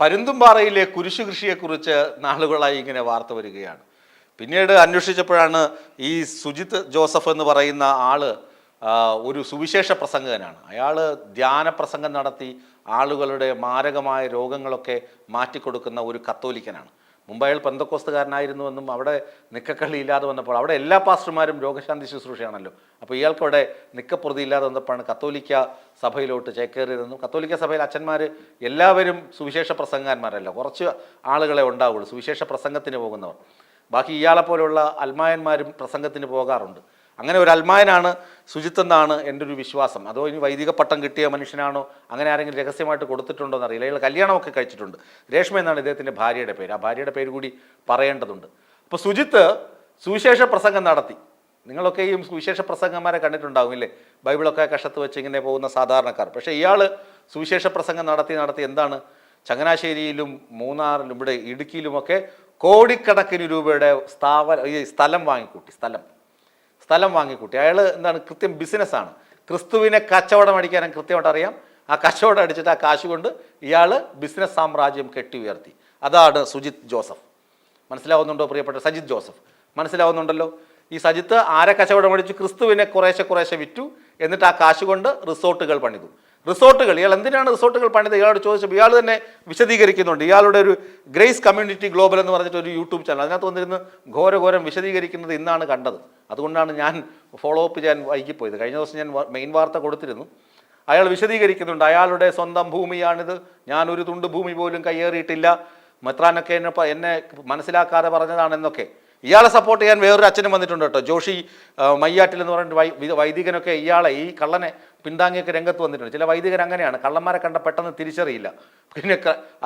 പരുന്തുംപാറയിലെ കുരിശു കൃഷിയെക്കുറിച്ച് നാളുകളായി ഇങ്ങനെ വാർത്ത വരികയാണ്. പിന്നീട് അന്വേഷിച്ചപ്പോഴാണ് ഈ സുജിത് ജോസഫ് എന്ന് പറയുന്ന ആൾ ഒരു സുവിശേഷ പ്രസംഗകനാണ്. അയാൾ ധ്യാന പ്രസംഗം നടത്തി ആളുകളുടെ മാരകമായ രോഗങ്ങളൊക്കെ മാറ്റിക്കൊടുക്കുന്ന ഒരു കത്തോലിക്കനാണ്. മുമ്പ് അയാൾ പെന്തക്കോസ്തുകാരനായിരുന്നുവെന്നും അവിടെ നിക്കക്കള്ളി ഇല്ലാതെ വന്നപ്പോൾ അവിടെ എല്ലാ പാസ്റ്റർമാരും രോഗശാന്തി ശുശ്രൂഷയാണല്ലോ. അപ്പോൾ ഇയാൾക്കവിടെ നിക്കപ്രതി ഇല്ലാതെ വന്നപ്പോഴാണ് കത്തോലിക്ക സഭയിലോട്ട് ചേക്കേറിയതെന്നും കത്തോലിക്ക സഭയിൽ അച്ഛന്മാർ എല്ലാവരും സുവിശേഷ പ്രസംഗന്മാരല്ല. കുറച്ച് ആളുകളെ ഉണ്ടാവുള്ളൂ സുവിശേഷ പ്രസംഗത്തിന് പോകുന്നവർ. ബാക്കി ഇയാളെപ്പോലുള്ള അൽമായന്മാരും പ്രസംഗത്തിന് പോകാറുണ്ട്. അങ്ങനെ ഒരു അൽമായനാണ് ശുചിത്വം എന്നാണ് എന്റെ ഒരു വിശ്വാസം. അതോ ഇനി വൈദിക പട്ടം കിട്ടിയ മനുഷ്യനാണോ? അങ്ങനെ ആരെങ്കിലും രഹസ്യമായിട്ട് കൊടുത്തിട്ടുണ്ടോ എന്നറിയില്ല. അയാൾ കല്യാണമൊക്കെ കഴിച്ചിട്ടുണ്ട്. രേഷ്മ എന്നാണ് ഇദ്ദേഹത്തിന്റെ ഭാര്യയുടെ പേര്. ആ ഭാര്യയുടെ പേര് കൂടി പറയേണ്ടതുണ്ട്. അപ്പോൾ സുജിത്ത് സുവിശേഷ പ്രസംഗം നടത്തി. നിങ്ങളൊക്കെ ഈ സുവിശേഷ പ്രസംഗന്മാരെ കണ്ടിട്ടുണ്ടാകും ഇല്ലേ? ബൈബിളൊക്കെ കഷത്ത് വെച്ച് ഇങ്ങനെ പോകുന്ന സാധാരണക്കാർ. പക്ഷേ ഇയാൾ സുവിശേഷ പ്രസംഗം നടത്തി നടത്തി എന്താണ്? ചങ്ങനാശ്ശേരിയിലും മൂന്നാറിലും ഇവിടെ ഇടുക്കിയിലുമൊക്കെ കോടിക്കണക്കിന് രൂപയുടെ സ്ഥാപന ഈ സ്ഥലം വാങ്ങിക്കൂട്ടി. സ്ഥലം. സ്ഥലം വാങ്ങിക്കൂട്ടി. അയാൾ എന്താണ് കൃത്യം ബിസിനസ്സാണ്. ക്രിസ്തുവിനെ കച്ചവടം അടിക്കാനും കൃത്യമായിട്ട് അറിയാം. ആ കച്ചവടം അടിച്ചിട്ട് ആ കാശ് കൊണ്ട് ഇയാൾ ബിസിനസ് സാമ്രാജ്യം കെട്ടി ഉയർത്തി. അതാണ് സുജിത് ജോസഫ്. മനസ്സിലാവുന്നുണ്ടോ പ്രിയപ്പെട്ട സജിത് ജോസഫ്? മനസ്സിലാവുന്നുണ്ടല്ലോ? ഈ സജിത്ത് ആരെ കച്ചവടം അടിച്ചു? ക്രിസ്തുവിനെ കുറേശ്ശെ കുറേശ്ശെ വിറ്റു. എന്നിട്ട് ആ കാശ് കൊണ്ട് റിസോർട്ടുകൾ പണിതു. റിസോർട്ടുകൾ. ഇയാൾ എന്തിനാണ് റിസോർട്ടുകൾ പണിത് ഇയാളോട് ചോദിച്ചപ്പോൾ ഇയാൾ തന്നെ വിശദീകരിക്കുന്നുണ്ട്. ഇയാളുടെ ഒരു ഗ്രേസ് കമ്മ്യൂണിറ്റി ഗ്ലോബൽ എന്ന് പറഞ്ഞിട്ട് ഒരു യൂട്യൂബ് ചാനൽ. അതിനകത്ത് വന്നിരുന്ന് ഘോരഘോരം വിശദീകരിക്കുന്നത് ഇന്നാണ് കണ്ടത്. അതുകൊണ്ടാണ് ഞാൻ ഫോളോ അപ്പ് ചെയ്യാൻ വൈകിപ്പോയത്. കഴിഞ്ഞ ദിവസം ഞാൻ മെയിൻ വാർത്ത കൊടുത്തിരുന്നു. അയാൾ വിശദീകരിക്കുന്നുണ്ട്. അയാളുടെ സ്വന്തം ഭൂമിയാണിത്. ഞാനൊരു തുണ്ട് ഭൂമി പോലും കയ്യേറിയിട്ടില്ല. മെത്രാനൊക്കെ എന്നെ എന്നെ മനസ്സിലാക്കാതെ പറഞ്ഞതാണെന്നൊക്കെ. ഇയാളെ സപ്പോർട്ട് ചെയ്യാൻ വേറൊരു അച്ഛനും വന്നിട്ടുണ്ട് കേട്ടോ. ജോഷി മയ്യാട്ടിൽ എന്ന് പറഞ്ഞിട്ട് വൈദികനൊക്കെ ഇയാളെ ഈ കള്ളനെ പിന്താങ്ങിയൊക്കെ രംഗത്ത് വന്നിട്ടുണ്ട്. ചില വൈദികർ അങ്ങനെയാണ്. കള്ളന്മാരെ കണ്ട പെട്ടെന്ന് തിരിച്ചറിയില്ല. പിന്നെ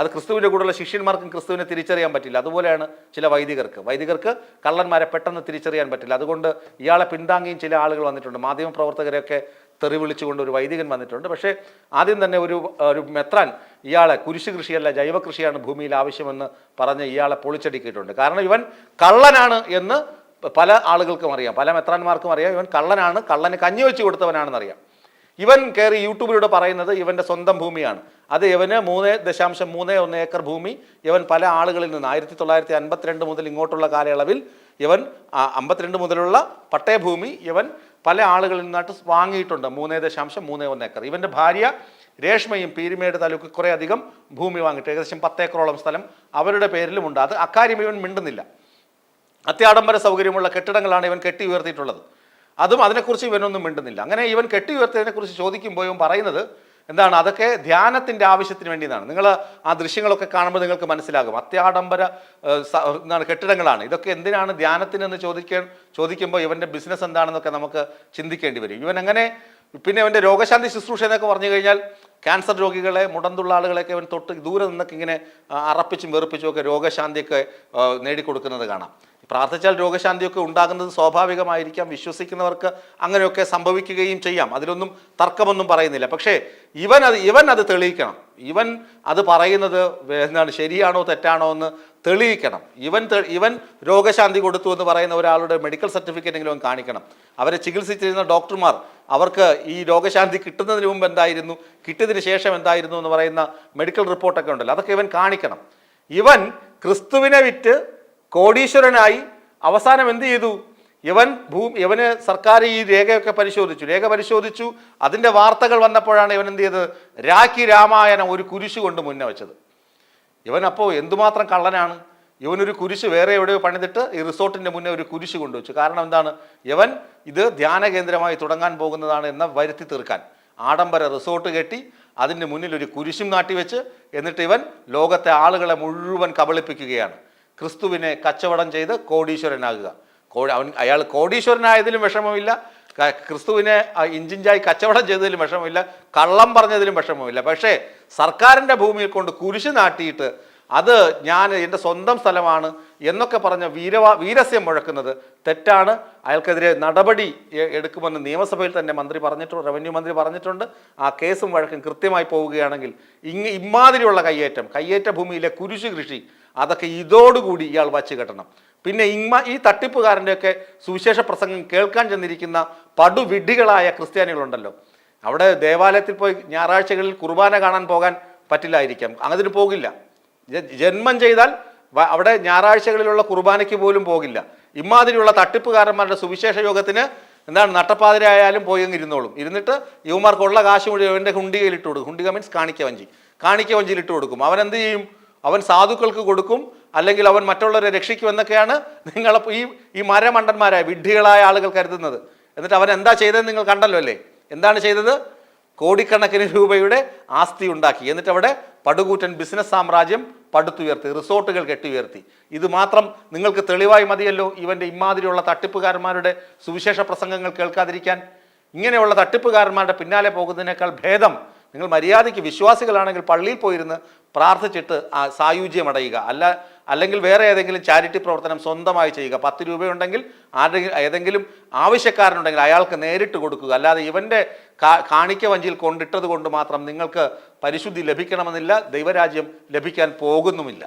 അത് ക്രിസ്തുവിന്റെ കൂടെയുള്ള ശിഷ്യന്മാർക്കും ക്രിസ്തുവിനെ തിരിച്ചറിയാൻ പറ്റില്ല. അതുപോലെയാണ് ചില വൈദികർക്ക്. വൈദികർക്ക് കള്ളന്മാരെ പെട്ടെന്ന് തിരിച്ചറിയാൻ പറ്റില്ല. അതുകൊണ്ട് ഇയാളെ പിന്താങ്ങിയും ചില ആളുകൾ വന്നിട്ടുണ്ട്. മാധ്യമപ്രവർത്തകരെയൊക്കെ തെറി വിളിച്ചുകൊണ്ട് ഒരു വൈദികൻ വന്നിട്ടുണ്ട്. പക്ഷേ ആദ്യം തന്നെ ഒരു ഒരു മെത്രാൻ ഇയാളെ കുരിശ് കൃഷിയല്ല ജൈവ കൃഷിയാണ് ഭൂമിയിൽ ആവശ്യമെന്ന് പറഞ്ഞ് ഇയാളെ പൊളിച്ചടിക്കിയിട്ടുണ്ട്. കാരണം ഇവൻ കള്ളനാണ് എന്ന് പല ആളുകൾക്കും അറിയാം. പല മെത്രാന്മാർക്കും അറിയാം. ഇവൻ കള്ളനാണ് കള്ളന് കഞ്ഞി വെച്ച് കൊടുത്തവനാണെന്ന് അറിയാം ഇവൻ കയറി യൂട്യൂബിലൂടെ പറയുന്നത് ഇവന്റെ സ്വന്തം ഭൂമിയാണ്. അത് ഇവന് മൂന്ന് ദശാംശം മൂന്ന് ഒന്ന് ഏക്കർ ഭൂമി ഇവൻ പല ആളുകളിൽ നിന്ന് ആയിരത്തി തൊള്ളായിരത്തി അൻപത്തിരണ്ട് മുതൽ ഇങ്ങോട്ടുള്ള കാലയളവിൽ ഇവൻ അമ്പത്തിരണ്ട് മുതലുള്ള പട്ടയഭൂമി ഇവൻ പല ആളുകളിൽ നിന്നായിട്ട് വാങ്ങിയിട്ടുണ്ട് മൂന്നേ ദശാംശം മൂന്ന് ഒന്ന് ഏക്കർ. ഇവന്റെ ഭാര്യ രേഷ്മയും പീരുമേട് താലൂക്ക് കുറേ അധികം ഭൂമി വാങ്ങിയിട്ട് ഏകദേശം പത്തേക്കറോളം സ്ഥലം അവരുടെ പേരിലുമുണ്ട് അത് അക്കാര്യം ഇവൻ മിണ്ടുന്നില്ല. അത്യാഡംബര സൗകര്യമുള്ള കെട്ടിടങ്ങളാണ് ഇവൻ കെട്ടി ഉയർത്തിയിട്ടുള്ളത്. അതും അതിനെക്കുറിച്ച് ഇവനൊന്നും മിണ്ടുന്നില്ല. അങ്ങനെ ഇവൻ കെട്ടി ഉയർത്തിയതിനെക്കുറിച്ച് ചോദിക്കുമ്പോൾ ഇവൻ പറയുന്നത് എന്താണ്? അതൊക്കെ ധ്യാനത്തിന്റെ ആവശ്യത്തിന് വേണ്ടിയാണ് നിങ്ങൾ ആ ദൃശ്യങ്ങളൊക്കെ കാണുമ്പോൾ നിങ്ങൾക്ക് മനസ്സിലാകും. അത്യാഡംബര എന്താണ് കെട്ടിടങ്ങളാണ്. ഇതൊക്കെ എന്തിനാണ് ധ്യാനത്തിനെന്ന് ചോദിക്കാൻ ചോദിക്കുമ്പോൾ ഇവന്റെ ബിസിനസ് എന്താണെന്നൊക്കെ നമുക്ക് ചിന്തിക്കേണ്ടി വരും. ഇവൻ അങ്ങനെ പിന്നെ ഇവന്റെ രോഗശാന്തി ശുശ്രൂഷ എന്നൊക്കെ പറഞ്ഞു കഴിഞ്ഞാൽ ക്യാൻസർ രോഗികളെ മുടന്തുള്ള ആളുകളെയൊക്കെ ഇവൻ തൊട്ട് ദൂരെ നിന്നൊക്കെ ഇങ്ങനെ അറപ്പിച്ചും വെറുപ്പിച്ചും ഒക്കെ രോഗശാന്തിയൊക്കെ നേടിക്കൊടുക്കുന്നത് കാണാം. പ്രാർത്ഥിച്ചാൽ രോഗശാന്തിയൊക്കെ ഉണ്ടാകുന്നത് സ്വാഭാവികമായിരിക്കാം വിശ്വസിക്കുന്നവർക്ക് അങ്ങനെയൊക്കെ സംഭവിക്കുകയും ചെയ്യാം. അതിലൊന്നും തർക്കമൊന്നും പറയുന്നില്ല. പക്ഷേ ഇവൻ അത് ഇവൻ അത് തെളിയിക്കണം. ഇവൻ അത് പറയുന്നത് എന്താണ് ശരിയാണോ തെറ്റാണോ എന്ന് തെളിയിക്കണം. ഇവൻ ഇവൻ രോഗശാന്തി കൊടുത്തു എന്ന് പറയുന്ന ഒരാളുടെ മെഡിക്കൽ സർട്ടിഫിക്കറ്റ് എങ്കിലും കാണിക്കണം. അവരെ ചികിത്സിച്ചിരുന്ന ഡോക്ടർമാർ അവർക്ക് ഈ രോഗശാന്തി കിട്ടുന്നതിന് മുമ്പ് എന്തായിരുന്നു കിട്ടിയതിന് ശേഷം എന്തായിരുന്നു എന്ന് പറയുന്ന മെഡിക്കൽ റിപ്പോർട്ടൊക്കെ ഉണ്ടല്ലോ. അതൊക്കെ ഇവൻ കാണിക്കണം. ഇവൻ ക്രിസ്തുവിനെ വിറ്റ് കോടീശ്വരനായി അവസാനം എന്ത് ചെയ്തു? ഇവൻ ഭൂ ഇവന് സർക്കാർ ഈ രേഖയൊക്കെ പരിശോധിച്ചു. രേഖ പരിശോധിച്ചു. അതിന്റെ വാർത്തകൾ വന്നപ്പോഴാണ് ഇവൻ എന്ത് ചെയ്തത്? രാഖി രാമായണം ഒരു കുരിശ് കൊണ്ട് മുന്നേ വെച്ചത്. ഇവൻ അപ്പോൾ എന്തുമാത്രം കള്ളനാണ്? ഇവനൊരു കുരിശ് വേറെ എവിടെയോ പണിതിട്ട് ഈ റിസോർട്ടിന്റെ മുന്നേ ഒരു കുരിശ് കൊണ്ടുവച്ചു. കാരണം എന്താണ്? ഇവൻ ഇത് ധ്യാന കേന്ദ്രമായി തുടങ്ങാൻ പോകുന്നതാണ് എന്ന വരുത്തി തീർക്കാൻ. ആഡംബര റിസോർട്ട് കെട്ടി അതിന്റെ മുന്നിൽ ഒരു കുരിശും നാട്ടിവെച്ച് എന്നിട്ട് ഇവൻ ലോകത്തെ ആളുകളെ മുഴുവൻ കബളിപ്പിക്കുകയാണ്. ക്രിസ്തുവിനെ കച്ചവടം ചെയ്ത് കോടീശ്വരനാകുക. കോ- അവൻ അയാൾ കോടീശ്വരനായതിലും വിഷമമില്ല. ക്രിസ്തുവിനെ ഇഞ്ചിഞ്ചായി കച്ചവടം ചെയ്തതിലും വിഷമമില്ല. കള്ളം പറഞ്ഞതിലും വിഷമമില്ല. പക്ഷേ സർക്കാരിന്റെ ഭൂമിയിൽ കൊണ്ട് കുരിശ് നാട്ടിയിട്ട് അത് ഞാൻ എന്റെ സ്വന്തം സ്ഥലമാണ് എന്നൊക്കെ പറഞ്ഞ വീരവാ വീരസ്യം മുഴക്കുന്നത് തെറ്റാണ്. അയാൾക്കെതിരെ നടപടി എടുക്കുമെന്ന് നിയമസഭയിൽ തന്നെ മന്ത്രി പറഞ്ഞിട്ടുണ്ട് റവന്യൂ മന്ത്രി പറഞ്ഞിട്ടുണ്ട്. ആ കേസും വഴക്കും കൃത്യമായി പോവുകയാണെങ്കിൽ ഇങ് ഇമാതിരിയുള്ള കയ്യേറ്റം കയ്യേറ്റ ഭൂമിയിലെ കുരിശ് കൃഷി അതൊക്കെ ഇതോടുകൂടി ഇയാൾ വച്ച് കെട്ടണം. പിന്നെ ഇമ്മ ഈ തട്ടിപ്പുകാരന്റെയൊക്കെ സുവിശേഷ പ്രസംഗം കേൾക്കാൻ ചെന്നിരിക്കുന്ന പടുവിഡ്ഢികളായ ക്രിസ്ത്യാനികളുണ്ടല്ലോ. അവിടെ ദേവാലയത്തിൽ പോയി ഞായറാഴ്ചകളിൽ കുർബാന കാണാൻ പോകാൻ പറ്റില്ലായിരിക്കാം. അതിന് പോകില്ല. ജന്മം ചെയ്താൽ അവിടെ ഞായറാഴ്ചകളിലുള്ള കുർബാനയ്ക്ക് പോലും പോകില്ല. ഇമാതിരിയുള്ള തട്ടിപ്പുകാരന്മാരുടെ സുവിശേഷ യോഗത്തിന് എന്താണ് നട്ടപ്പാതിരായാലും പോയി അങ്ങ് ഇരുന്നോളും. ഇരുന്നിട്ട് യുവമാർക്കുള്ള കാശ് മുഴുവൻ അവന്റെ ഹുണ്ടികയിൽ ഇട്ട് കൊടുക്കും. ഹുണ്ടിക മീൻസ് കാണിക്ക വഞ്ചി കാണിക്ക വഞ്ചിയിൽ ഇട്ട് കൊടുക്കും. അവൻ ചെയ്യും? അവൻ സാധുക്കൾക്ക് കൊടുക്കും അല്ലെങ്കിൽ അവൻ മറ്റുള്ളവരെ രക്ഷിക്കും എന്നൊക്കെയാണ് നിങ്ങൾ ഈ ഈ മരമണ്ടന്മാരായ വിഡ്ഢികളായ ആളുകൾ കരുതുന്നത്. എന്നിട്ട് അവൻ എന്താ ചെയ്തതെന്ന് നിങ്ങൾ കണ്ടല്ലോ അല്ലേ? എന്താണ് ചെയ്തത്? കോടിക്കണക്കിന് രൂപയുടെ ആസ്തി ഉണ്ടാക്കി. എന്നിട്ട് അവിടെ പടുകൂറ്റൻ ബിസിനസ് സാമ്രാജ്യം പടുത്തുയർത്തി റിസോർട്ടുകൾ കെട്ടിയുയർത്തി. ഇത് മാത്രം നിങ്ങൾക്ക് തെളിവായി മതിയല്ലോ ഇവന്റെ ഇമാതിരിയുള്ള തട്ടിപ്പുകാരന്മാരുടെ സുവിശേഷ പ്രസംഗങ്ങൾ കേൾക്കാതിരിക്കാൻ. ഇങ്ങനെയുള്ള തട്ടിപ്പുകാരന്മാരുടെ പിന്നാലെ പോകുന്നതിനേക്കാൾ ഭേദം നിങ്ങൾ മര്യാദയ്ക്ക് വിശ്വാസികളാണെങ്കിൽ പള്ളിയിൽ പോയിരുന്ന് പ്രാർത്ഥിച്ചിട്ട് ആ സായുജ്യം അടയുക അല്ല അല്ലെങ്കിൽ വേറെ ഏതെങ്കിലും ചാരിറ്റി പ്രവർത്തനം സ്വന്തമായി ചെയ്യുക. പത്ത് രൂപയുണ്ടെങ്കിൽ ആരെങ്കിലും ഏതെങ്കിലും ആവശ്യക്കാരനുണ്ടെങ്കിൽ അയാൾക്ക് നേരിട്ട് കൊടുക്കുക. അല്ലാതെ ഇവന്റെ കാണിക്ക വഞ്ചിയിൽ കൊണ്ടിട്ടത് കൊണ്ട് മാത്രം നിങ്ങൾക്ക് പരിശുദ്ധി ലഭിക്കണമെന്നില്ല ദൈവരാജ്യം ലഭിക്കാൻ പോകുന്നുമില്ല.